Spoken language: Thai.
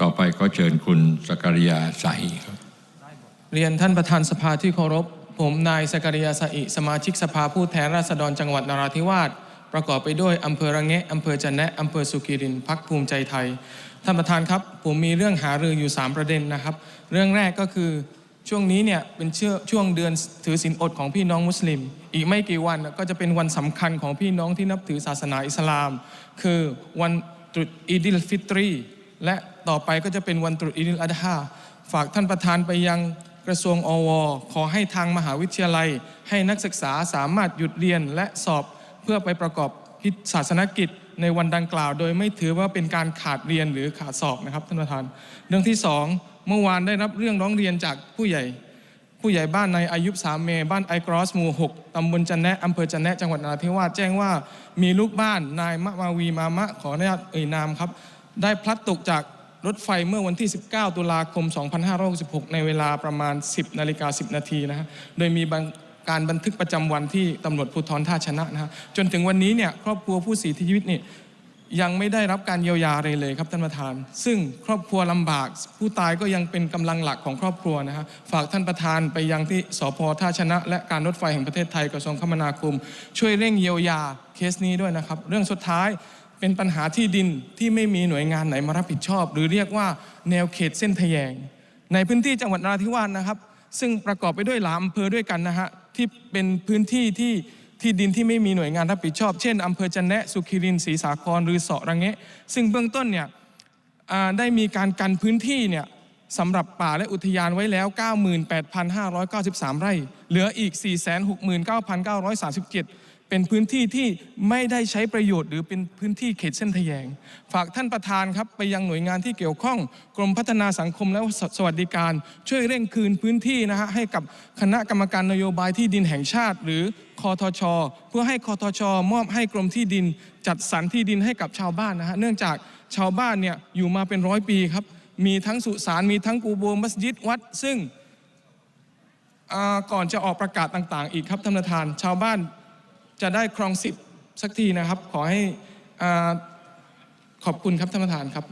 ต่อไปก็เชิญคุณสกริยาสครับเรียนท่านประธานสภาที่เคารพ ผมนายสกริยาสะอิสมาชิกสภาผู้แทนราษฎรจังหวัดนราธิวาสประกอบไปด้วยอำเภอระแงะอำเภอจันแนะอำเภอสุขีรินพักภูมิใจไทย ท่านประธานครับ ผมมีเรื่องหารืออยู่ 3 ประเด็นนะครับ เรื่องแรกก็คือช่วงนี้เนี่ยเป็นเชื่อช่วงเดือนถือศีลอดของพี่น้องมุสลิม อีกไม่กี่วันก็จะเป็นวันสำคัญของพี่น้องที่นับถือศาสนาอิสลาม คือวันตรุษอีดิลฟิตรี และ ต่อไปก็จะเป็นวันตรุษอีดิลอัดฮาฝากท่านประธานไปยังกระทรวงอว ขอให้ทางมหาวิทยาลัย ให้นักศึกษาสามารถหยุดเรียนและสอบเพื่อไปประกอบพิศาสนกิจในวันดังกล่าว โดยไม่ถือว่าเป็นการขาดเรียนหรือขาดสอบนะครับท่านประธาน เรื่องที่สองเมื่อวานได้รับเรื่องร้องเรียนจากผู้ใหญ่ ผู้ใหญ่บ้านในอายุสามเมบ้านไอกรอสหมู่6ตำบลจันแนะอำเภอจันแนะจังหวัดนราธิวาสแจ้งว่ามีลูกบ้านนายมะมาวีมามะขออนุญาตเอ่ยนามครับ ได้พลัดตกจาก รถไฟเมื่อวันที่ 19 ตุลาคม 2566 ในเวลาประมาณ 10 นาฬิกา 10 นาทีนะฮะ โดยมีการบันทึกประจำวันที่ตำรวจภูธรท่าชนะนะฮะ จนถึงวันนี้เนี่ยครอบครัวผู้เสียชีวิตนี่ยังไม่ได้รับการเยียวยาอะไรเลยครับท่านประธาน ซึ่งครอบครัวลำบาก ผู้ตายก็ยังเป็นกำลังหลักของครอบครัวนะฮะ ฝากท่านประธานไปยังที่สพท่าชนะ และการรถไฟแห่งประเทศไทยกระทรวงคมนาคม ช่วยเร่งเยียวยาเคสนี้ด้วยนะครับ เรื่องสุดท้าย เป็นปัญหาที่ดินที่ไม่มีหน่วยงานไหนมารับผิดชอบ หรือเรียกว่าแนวเขตเส้นทะแยง ในพื้นที่จังหวัดนราธิวาสนะครับ ซึ่งประกอบไปด้วยหลายอำเภอด้วยกันนะฮะที่เป็นพื้นที่ที่ที่ดินที่ไม่มีหน่วยงานรับผิดชอบ เช่นอำเภอจันแนะสุขิรินศรีสาครหรือเสาะระแงะซึ่งเบื้องต้นเนี่ยได้มีการกันพื้นที่เนี่ยสำหรับป่าและอุทยานไว้แล้ว 98,593 ไร่ เหลืออีก 469,937 เป็นพื้นที่ที่ไม่ได้ใช้ประโยชน์ หรือเป็นพื้นที่เขตเส้นทะแยง ฝากท่านประธานครับ ไปยังหน่วยงานที่เกี่ยวข้อง กรมพัฒนาสังคมและสวัสดิการ ช่วยเร่งคืนพื้นที่นะฮะให้กับคณะกรรมการนโยบายที่ดินแห่งชาติ หรือคอทช เพื่อให้คอทช มอบให้กรมที่ดิน จัดสรรที่ดินให้กับชาวบ้านนะฮะเนื่องจากชาวบ้านเนี่ยอยู่มาเป็นร้อยปีครับมีทั้งสุสานมีทั้งกูโบมัสยิดวัด ซึ่งอ่าก่อนจะออกประกาศต่างๆ อีกครับท่านประธาน ชาวบ้าน จะได้ครองสิทธิ์สักทีนะครับ ขอให้อาขอบคุณครับท่านประธานครับ